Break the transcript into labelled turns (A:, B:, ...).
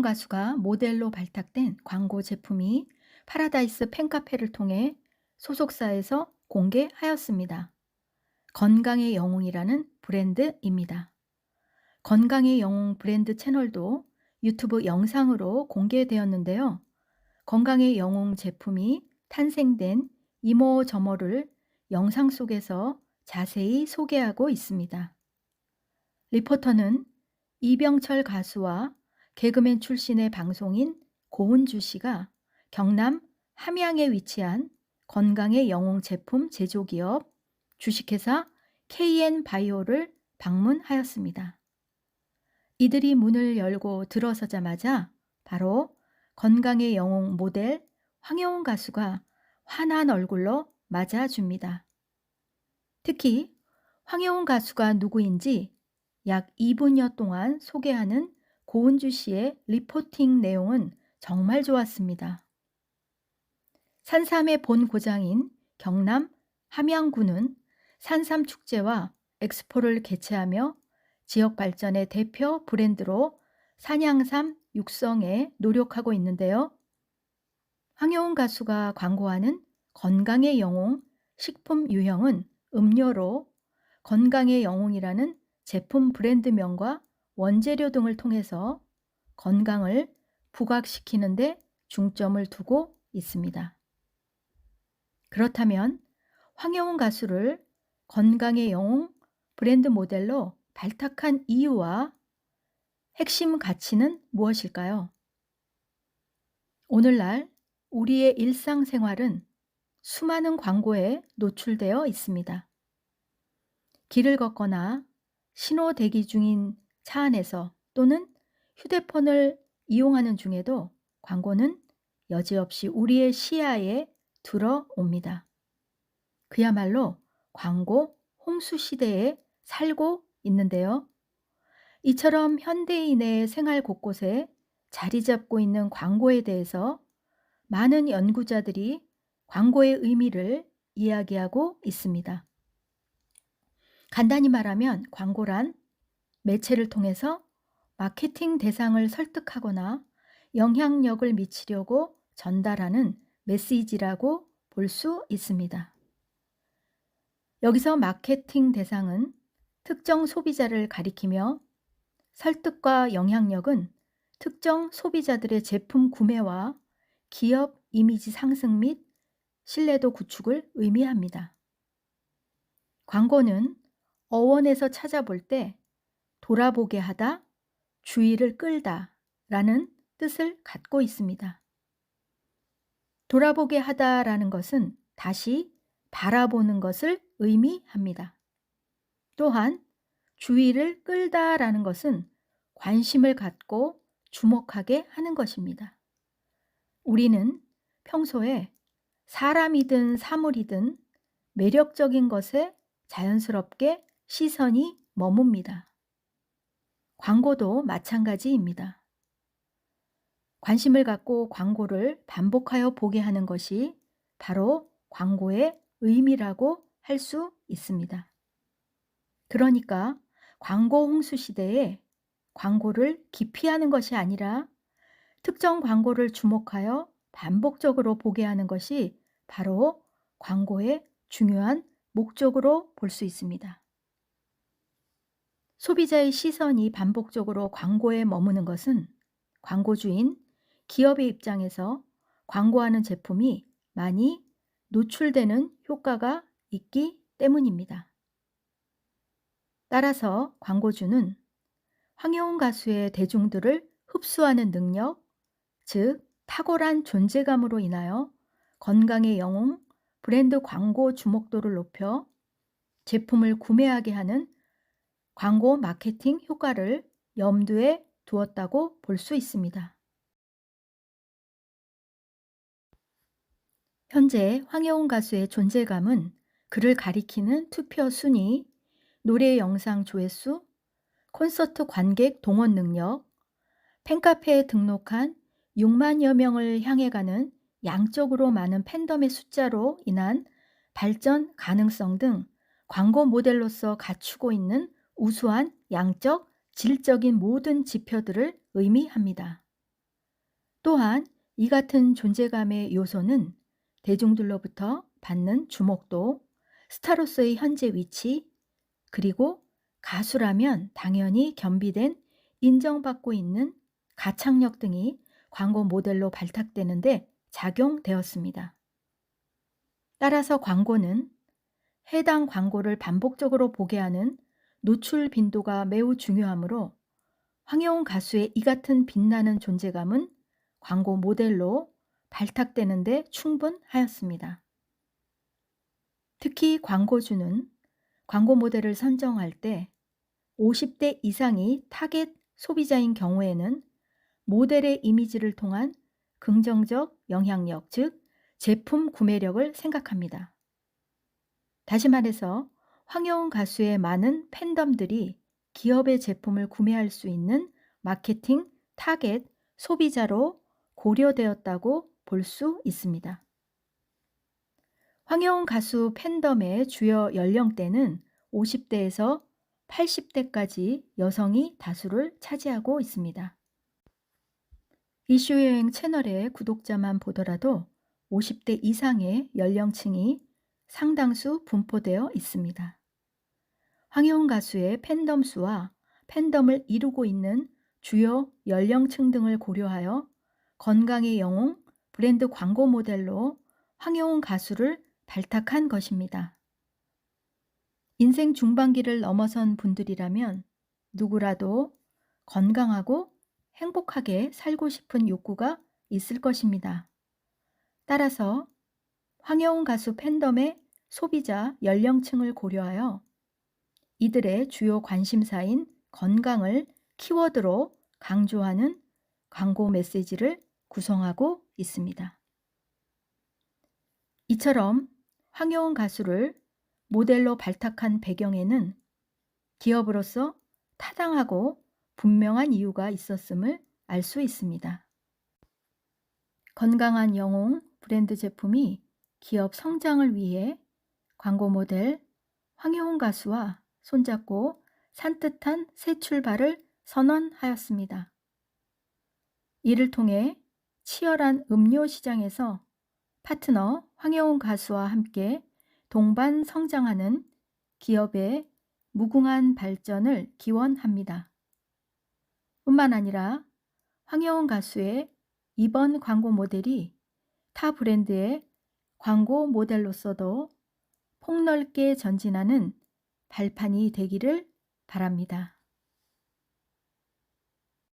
A: 황혜원 가수가 모델로 발탁된 광고 제품이 파라다이스 팬카페를 통해 소속사에서 공개하였습니다. 건강의 영웅이라는 브랜드입니다. 건강의 영웅 브랜드 채널도 유튜브 영상으로 공개되었는데요. 건강의 영웅 제품이 탄생된 이모저모를 영상 속에서 자세히 소개하고 있습니다. 리포터는 이병철 가수와 개그맨 출신의 방송인 고은주 씨가 경남 함양에 위치한 건강의 영웅 제품 제조기업 주식회사 KN 바이오를 방문하였습니다. 이들이 문을 열고 들어서자마자 바로 건강의 영웅 모델 황여운 가수가 환한 얼굴로 맞아줍니다. 특히 황여운 가수가 누구인지 약 2분여 동안 소개하는 고은주 씨의 리포팅 내용은 정말 좋았습니다. 산삼의 본 고장인 경남 함양군은 산삼 축제와 엑스포를 개최하며 지역 발전의 대표 브랜드로 산양삼 육성에 노력하고 있는데요. 황여운 가수가 광고하는 건강의 영웅 식품 유형은 음료로 건강의 영웅이라는 제품 브랜드명과 원재료 등을 통해서 건강을 부각시키는데 중점을 두고 있습니다. 그렇다면 황여운 가수를 건강의 영웅 브랜드 모델로 발탁한 이유와 핵심 가치는 무엇일까요? 오늘날 우리의 일상생활은 수많은 광고에 노출되어 있습니다. 길을 걷거나 신호 대기 중인 차 안에서 또는 휴대폰을 이용하는 중에도 광고는 여지없이 우리의 시야에 들어옵니다. 그야말로 광고 홍수 시대에 살고 있는데요. 이처럼 현대인의 생활 곳곳에 자리 잡고 있는 광고에 대해서 많은 연구자들이 광고의 의미를 이야기하고 있습니다. 간단히 말하면 광고란 매체를 통해서 마케팅 대상을 설득하거나 영향력을 미치려고 전달하는 메시지라고 볼 수 있습니다. 여기서 마케팅 대상은 특정 소비자를 가리키며 설득과 영향력은 특정 소비자들의 제품 구매와 기업 이미지 상승 및 신뢰도 구축을 의미합니다. 광고는 어원에서 찾아볼 때 돌아보게 하다, 주의를 끌다 라는 뜻을 갖고 있습니다. 돌아보게 하다 라는 것은 다시 바라보는 것을 의미합니다. 또한 주의를 끌다 라는 것은 관심을 갖고 주목하게 하는 것입니다. 우리는 평소에 사람이든 사물이든 매력적인 것에 자연스럽게 시선이 머뭅니다. 광고도 마찬가지입니다. 관심을 갖고 광고를 반복하여 보게 하는 것이 바로 광고의 의미라고 할 수 있습니다. 그러니까 광고 홍수 시대에 광고를 기피하는 것이 아니라 특정 광고를 주목하여 반복적으로 보게 하는 것이 바로 광고의 중요한 목적으로 볼 수 있습니다. 소비자의 시선이 반복적으로 광고에 머무는 것은 광고주인 기업의 입장에서 광고하는 제품이 많이 노출되는 효과가 있기 때문입니다. 따라서 광고주는 황여운 가수의 대중들을 흡수하는 능력, 즉 탁월한 존재감으로 인하여 건강의 영웅, 브랜드 광고 주목도를 높여 제품을 구매하게 하는 광고 마케팅 효과를 염두에 두었다고 볼 수 있습니다. 현재 황여운 가수의 존재감은 그를 가리키는 투표 순위, 노래 영상 조회수, 콘서트 관객 동원 능력, 팬카페에 등록한 6만여 명을 향해 가는 양적으로 많은 팬덤의 숫자로 인한 발전 가능성 등 광고 모델로서 갖추고 있는 우수한 양적, 질적인 모든 지표들을 의미합니다. 또한 이 같은 존재감의 요소는 대중들로부터 받는 주목도, 스타로서의 현재 위치, 그리고 가수라면 당연히 겸비된 인정받고 있는 가창력 등이 광고 모델로 발탁되는데 작용되었습니다. 따라서 광고는 해당 광고를 반복적으로 보게 하는 노출 빈도가 매우 중요하므로 황여운 가수의 이 같은 빛나는 존재감은 광고 모델로 발탁되는데 충분하였습니다. 특히 광고주는 광고 모델을 선정할 때 50대 이상이 타겟 소비자인 경우에는 모델의 이미지를 통한 긍정적 영향력, 즉 제품 구매력을 생각합니다. 다시 말해서 황여운 가수의 많은 팬덤들이 기업의 제품을 구매할 수 있는 마케팅 타겟 소비자로 고려되었다고 볼 수 있습니다. 황여운 가수 팬덤의 주요 연령대는 50대에서 80대까지 여성이 다수를 차지하고 있습니다. 이슈여행 채널의 구독자만 보더라도 50대 이상의 연령층이 상당수 분포되어 있습니다. 황여운 가수의 팬덤 수와 팬덤을 이루고 있는 주요 연령층 등을 고려하여 건강의 영웅 브랜드 광고 모델로 황여운 가수를 발탁한 것입니다. 인생 중반기를 넘어선 분들이라면 누구라도 건강하고 행복하게 살고 싶은 욕구가 있을 것입니다. 따라서 황여운 가수 팬덤의 소비자 연령층을 고려하여 이들의 주요 관심사인 건강을 키워드로 강조하는 광고 메시지를 구성하고 있습니다. 이처럼 황여운 가수를 모델로 발탁한 배경에는 기업으로서 타당하고 분명한 이유가 있었음을 알 수 있습니다. 건강한 영웅 브랜드 제품이 기업 성장을 위해 광고 모델 황여운 가수와 손잡고 산뜻한 새 출발을 선언하였습니다. 이를 통해 치열한 음료 시장에서 파트너 황여운 가수와 함께 동반 성장하는 기업의 무궁한 발전을 기원합니다. 뿐만 아니라 황여운 가수의 이번 광고 모델이 타 브랜드의 광고 모델로서도 폭넓게 전진하는 발판이 되기를 바랍니다.